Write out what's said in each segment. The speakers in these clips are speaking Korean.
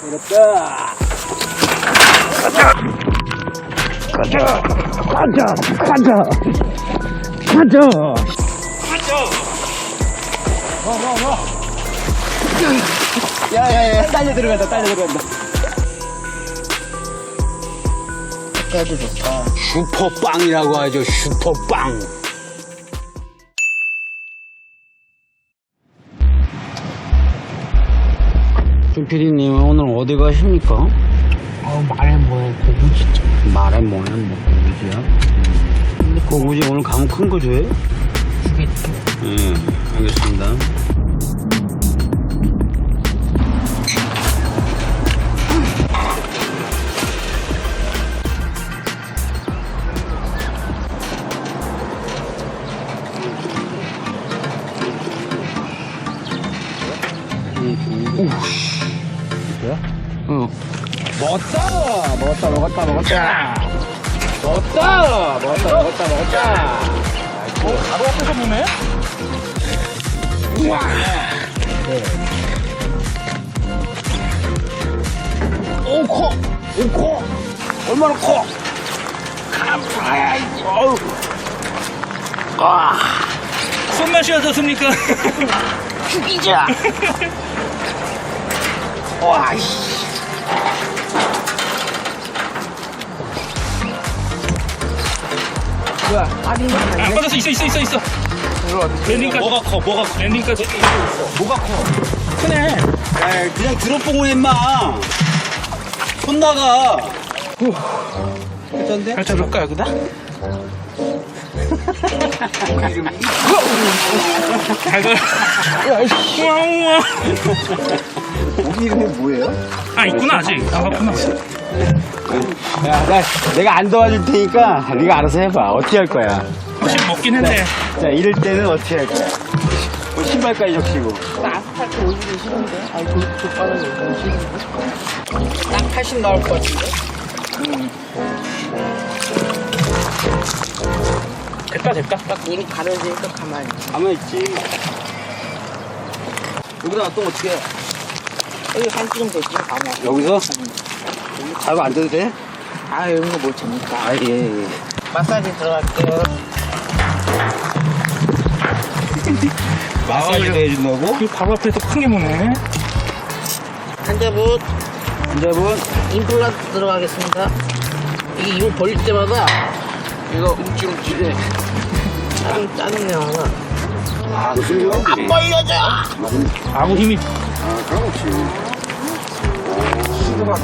그렇다. 가자. 가자. 가자. 가자. 가자. 와, 와, 와. 야, 야, 야, 딸려 들어간다, 딸려 들어간다. 색깔도 좋다. 슈퍼빵이라고 하죠, 슈퍼빵. 김PD님, 오늘 어디 가십니까? 어, 말해 뭐해, 진짜. 말해 뭐야, 뭐, 고구지야? 고구지 오늘 가면 큰거 줘요? 주겠지. 예, 알겠습니다. 응. 먹었다! 먹었다, 먹었다, 먹었다! 먹었다! 먹었다, 먹었다, 먹었다! 바로 앞에서 보네? 우와! 오, 커! 오, 커! 얼마나 커! 이거. 어우. 아, 손맛이 어떻습니까? 죽이자! 와, 씨. 뭐야, 빠진 거 아니야? 안 빠졌어, 있어, 있어, 있어, 있어. 랜딩까지. 뭐가 커, 뭐가 커? 랜딩까지. 뭐가 커? 크네. 야, 그냥 들어뽕을 했마. 손 나가. 어쩐데? 잘 잡을까, 여기다? 잘. 고기 이름이 뭐예요? 아, 있구나, 아직. 나갔구나. 야, 나, 내가 안 도와줄 테니까 네가 알아서 해봐. 어떻게 할 거야? 확실히 먹긴 했네. 자, 이럴 때는 어떻게 할 거야? 뭐 신발까지 적시고. 나 아스팔트 올리기 싫은데? 아니, 그, 족발은 올리기 싫은데? 딱 80 나올 것 같은데? 됐다, 됐다. 딱 눈이 가려지니까 가만히. 가만히 있지. 여기다가 또 어떻게 해? 여기 한 찌름 되지, 가만히. 여기서? 자고 앉아도 돼? 아, 이런 거뭐 재밌다. 아, 예, 예. 마사지 들어갈게요. 마사지도 해준다고? 그 바로 앞에서 큰게 뭐네. 환자분, 환자분, 임플란트 들어가겠습니다. 이게 이거 벌릴 때마다 이거 움찔움찔해. 좀 짜증내요. 아, 무슨 거? 안 벌려져! 아무 힘이. 아, 그럼 없지.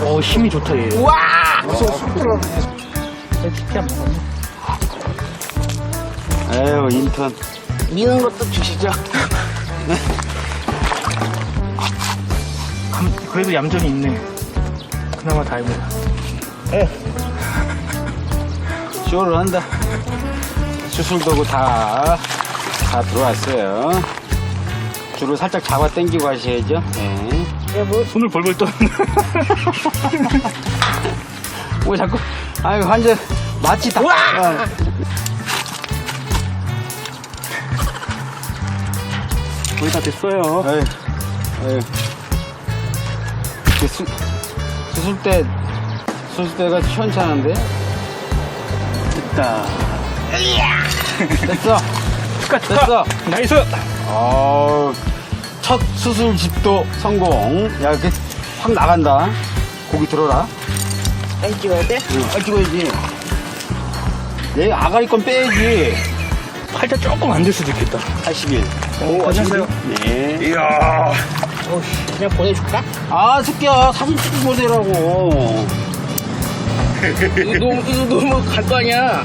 어, 힘이 좋다, 얘. 우와! 진짜 먹었네. 에휴, 인턴. 미는 것도 주시죠. 감- 그래도 얌전히 있네. 그나마 다행이다. 쇼를 한다. 수술 도구 다, 다 들어왔어요. 줄을 살짝 잡아 당기고 하셔야죠. 예. 손을 벌벌 떠. 왜 자꾸, 아유, 환자, 마취 다. 아, 거의 다 됐어요. 에휴, 에휴. 이게 수, 수술대, 수술대가 시원찮은데? 됐다. 됐어. 축하, 축하. 됐어. 나이스. 어, 첫 수술 집도 성공. 야, 이렇게 확 나간다. 고기 들어라. 사진 찍어야 돼? 응, 아, 찍어야지. 얘 아가리 건 빼야지. 팔자 조금 안 될 수도 있겠다. 81. 오, 안녕하세요. 네. 이야. 어우씨, 그냥 보내줄까? 아, 새끼야. 사진 찍고 보내라고. 이거 너무, 이거 너무 갈 거 아니야?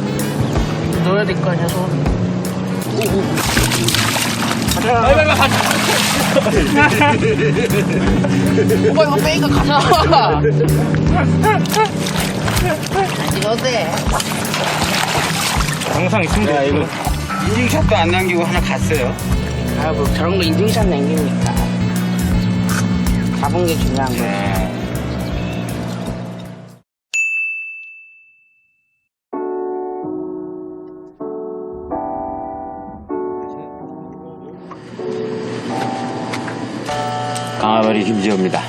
넣어야 될 거 아니야, 손. 가자. 빨리, 빨리, 가자. 오빠, 이거 빼니까 가자. 찍어도 돼. 영상 있으면 야, 돼. 이거 인증샷도 안 남기고 하나 갔어요. 아, 뭐, 저런 거 인증샷 남깁니까? 잡은 게 중요한 거야. 네. 강아바리 김지호입니다.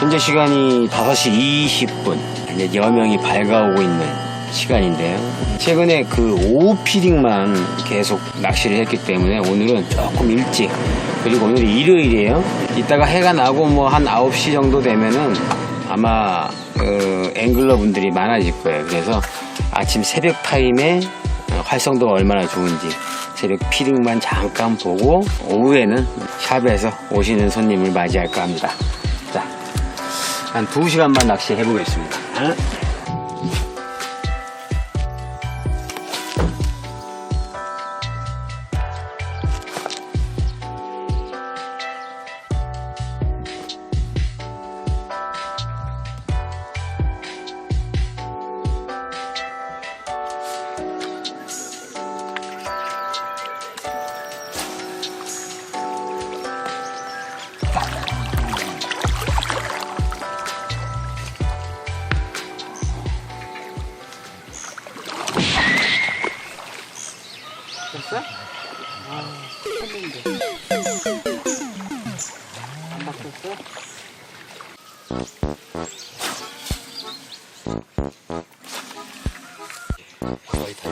현재 시간이 5시 20분. 이제 여명이 밝아오고 있는 시간인데요. 최근에 그 오후 피딩만 계속 낚시를 했기 때문에 오늘은 조금 일찍 그리고 오늘이 일요일이에요. 이따가 해가 나고 뭐 한 9시 정도 되면은 아마 그 앵글러 분들이 많아질 거예요. 그래서 아침 새벽 타임에 어, 활성도가 얼마나 좋은지 새벽 피딩만 잠깐 보고 오후에는 샵에서 오시는 손님을 맞이할까 합니다. 자, 한 2시간만 낚시해 보겠습니다.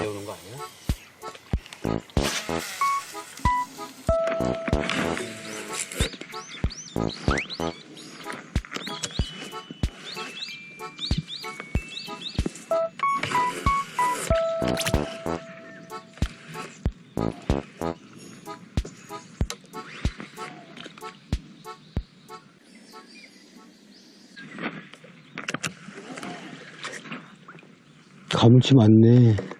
달려오는 거 아니야? 가물치 많네.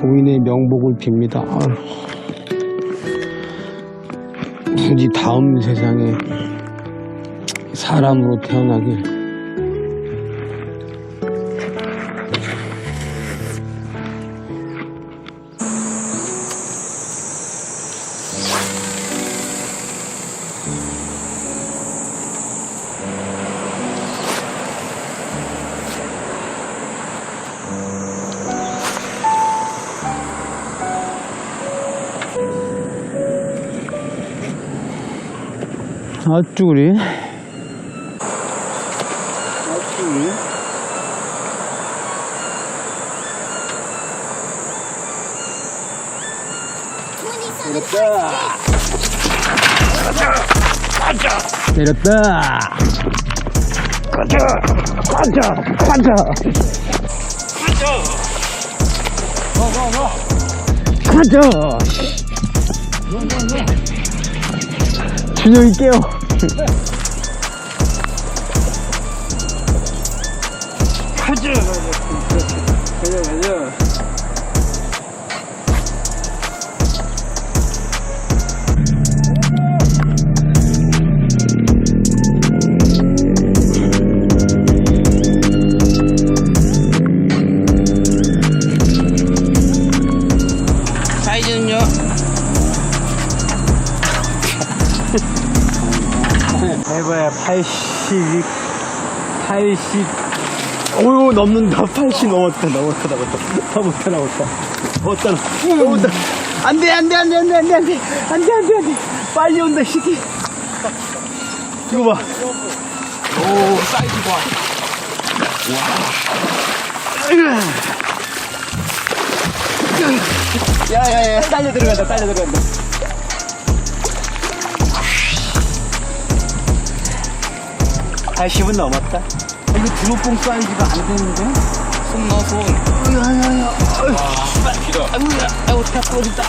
고인의 명복을 빕니다. 아유. 굳이 다음 세상에 사람으로 태어나길. 아쭈리 아쭈리 내렸다 내렸다. 가자 가자 가자 가자 가자 준영이 깨워 가자 가자 가자 사이 82, 80, 오유 넘는다. 80 넘었다, 넘었다, 넘었다. 넘었다, 넘었다. 넘었다, 넘었다. 안 돼, 안 돼, 안 돼, 안 돼, 안 돼, 안 돼, 안 돼, 안 돼, 안 돼. 빨리 온다, 시기. 이거 봐. 오, 사이즈 봐. 야, 야, 야, 딸려 들어간다, 딸려 들어간다. (80은) 넘었다 이거 드롭봉 사이즈가 안 되는데 손 넣어, 손. 야야야 아이고, 아이고, 다 부러진다.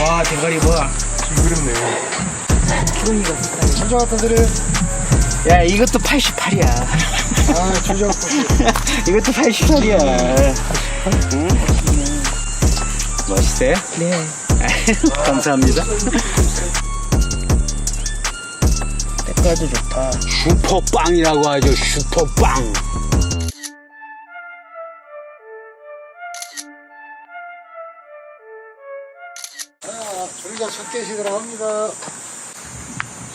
와, 대가리 뭐야. 징그럽네. 주저 갖다 드려 야 이것도 88이야 아, 주저. 이것도 88이야 응? 나오시세요? 네. 감사합니다. 때까지 좋다. 슈퍼빵이라고 하죠, 슈퍼빵. 우리가 첫개시들 합니다.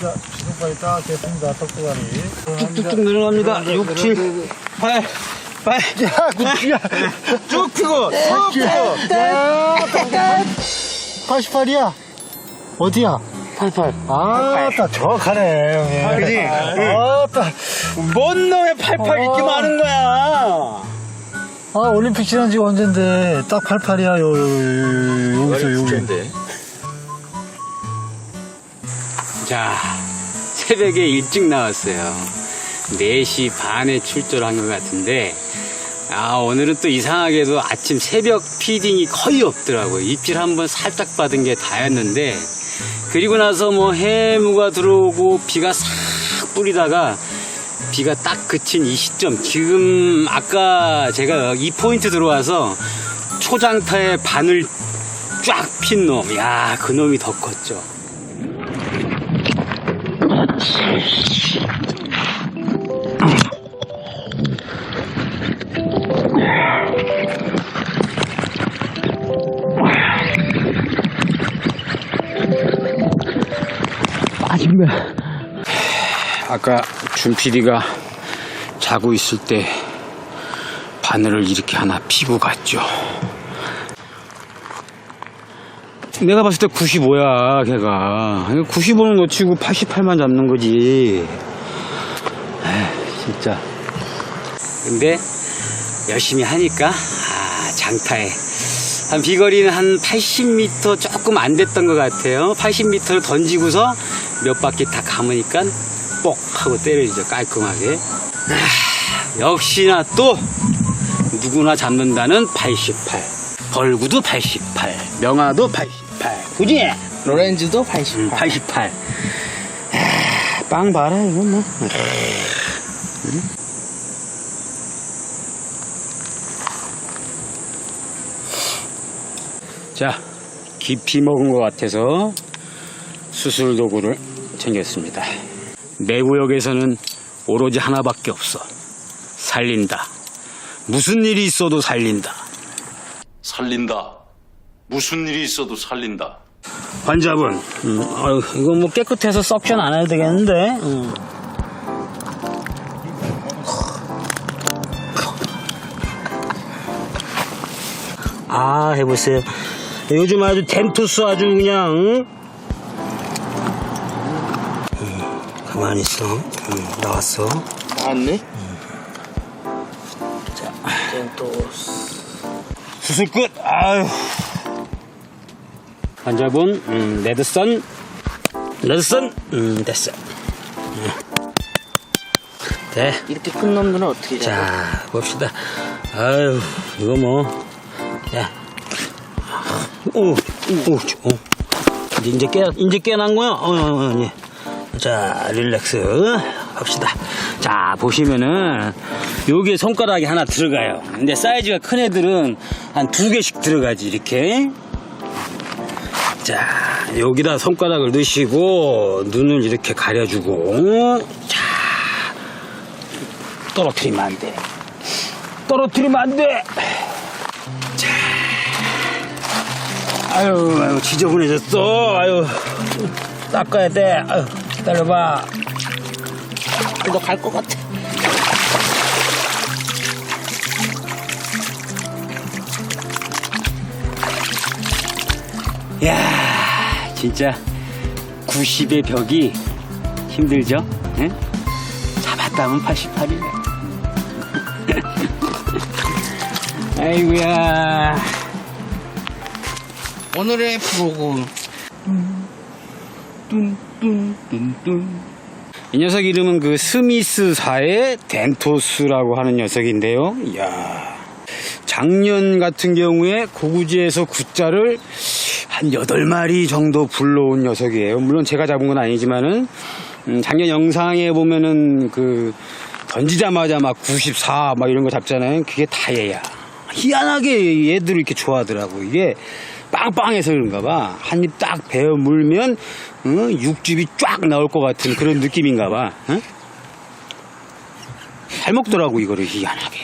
자, 지금까지 딱 됐습니다. 떡구간이. 쭉쭉쭉 늘어납니다. 6, 7, 8. 8. 야, 구치야. 쭉 피고, 쭉 피고. 야, 88이야. 어디야? 88. 아, 딱 정확하네, 형님. 그지? 아, 딱. 뭔 놈의 88 이렇게 어. 많은 거야? 아, 올림픽 지난 지가 언젠데, 딱 88이야, 요, 요, 요, 여기서, 여기. 자, 새벽에 일찍 나왔어요. 4시 반에 출조한 것 같은데, 아, 오늘은 또 이상하게도 아침 새벽 피딩이 거의 없더라고요. 입질 한번 살짝 받은 게 다였는데, 그리고 나서 뭐 해무가 들어오고 비가 싹 뿌리다가 비가 딱 그친 이 시점, 지금 아까 제가 이 포인트 들어와서 초장타에 바늘 쫙 핀 놈, 야, 그 놈이 더 컸죠. 빠진 거야. 아까 준 PD가 자고 있을 때 바늘을 이렇게 하나 피고 갔죠. 내가 봤을 때 95야, 걔가. 95는 놓치고 88만 잡는 거지. 에이, 진짜. 근데 열심히 하니까, 아, 장타에. 한 비거리는 한 80m 조금 안 됐던 것 같아요. 80m를 던지고서 몇 바퀴 다 감으니까 뽁 하고 때려지죠. 깔끔하게. 아, 역시나 또 누구나 잡는다는 88. 벌구도 88. 명화도 88. 그지? 로렌즈도 88. 음, 88. 아, 빵 봐라, 이거 뭐. 음? 자, 깊이 먹은 것 같아서 수술 도구를 챙겼습니다. 내 구역에서는 오로지 하나밖에 없어. 살린다. 무슨 일이 있어도 살린다. 살린다. 무슨 일이 있어도 살린다. 환자분, 음, 아유, 이거 뭐 깨끗해서 석션 안 해도 되겠는데? 음. 아, 해보세요. 요즘 아주 덴토스 아주 그냥, 응? 음, 가만히 있어. 음, 나왔어. 나왔네? 자, 또 수술 끝! 아유. 환자분, 음, 레드선. 레드선, 음, 됐어. 음. 돼. 이렇게 큰 놈들은 어떻게? 자, 봅시다. 아유, 이거 뭐, 야. 오, 오, 오. 이제, 깨, 이제 깨난 거야? 어, 어, 어, 예. 자, 릴렉스. 합시다. 자, 보시면은, 여기에 손가락이 하나 들어가요. 근데 사이즈가 큰 애들은 한 두 개씩 들어가지, 이렇게. 자, 여기다 손가락을 넣으시고, 눈을 이렇게 가려주고, 자, 떨어뜨리면 안 돼. 떨어뜨리면 안 돼. 자. 아유, 아유, 지저분해졌어. 아유, 닦아야 돼. 아유, 기다려봐. 이거 갈 것 같아. 야 진짜 90의 벽이 힘들죠? 예? 잡았다면 88이네. 아이고야. 오늘의 프로그램. 이 녀석 이름은 그 스미스사의 덴토스라고 하는 녀석인데요. 이야. 작년 같은 경우에 고구지에서 굿자를 한 8마리 정도 불러온 녀석이에요. 물론 제가 잡은 건 아니지만은, 음, 작년 영상에 보면은 그, 던지자마자 막 94, 막 이런 거 잡잖아요. 그게 다 얘야. 희한하게 얘들을 이렇게 좋아하더라고. 이게 빵빵해서 그런가 봐. 한 입 딱 베어 물면, 어, 육즙이 쫙 나올 것 같은 그런 느낌인가 봐. 어? 잘 먹더라고, 이거를 희한하게.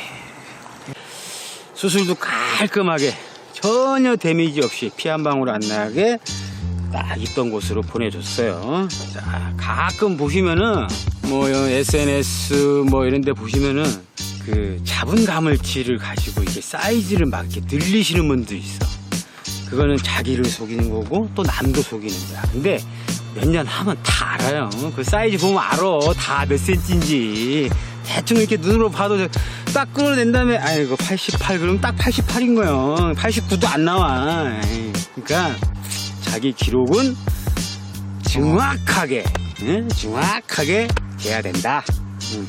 수술도 깔끔하게 전혀 데미지 없이 피 한 방울 안 나게 딱 있던 곳으로 보내줬어요. 자, 가끔 보시면은 뭐 SNS 뭐 이런 데 보시면은 그 잡은 가물치를 가지고 이게 사이즈를 막 이렇게 늘리시는 분도 있어. 그거는 자기를 속이는 거고 또 남도 속이는 거야. 근데 몇 년 하면 다 알아요. 그 사이즈 보면 알아. 다 몇 센치인지. 대충 이렇게 눈으로 봐도 딱 끌어낸 다음에 아이고 88 그럼 딱 88인 거예요. 89도 안 나와. 그러니까 자기 기록은 정확하게 응? 정확하게 돼야 된다. 응.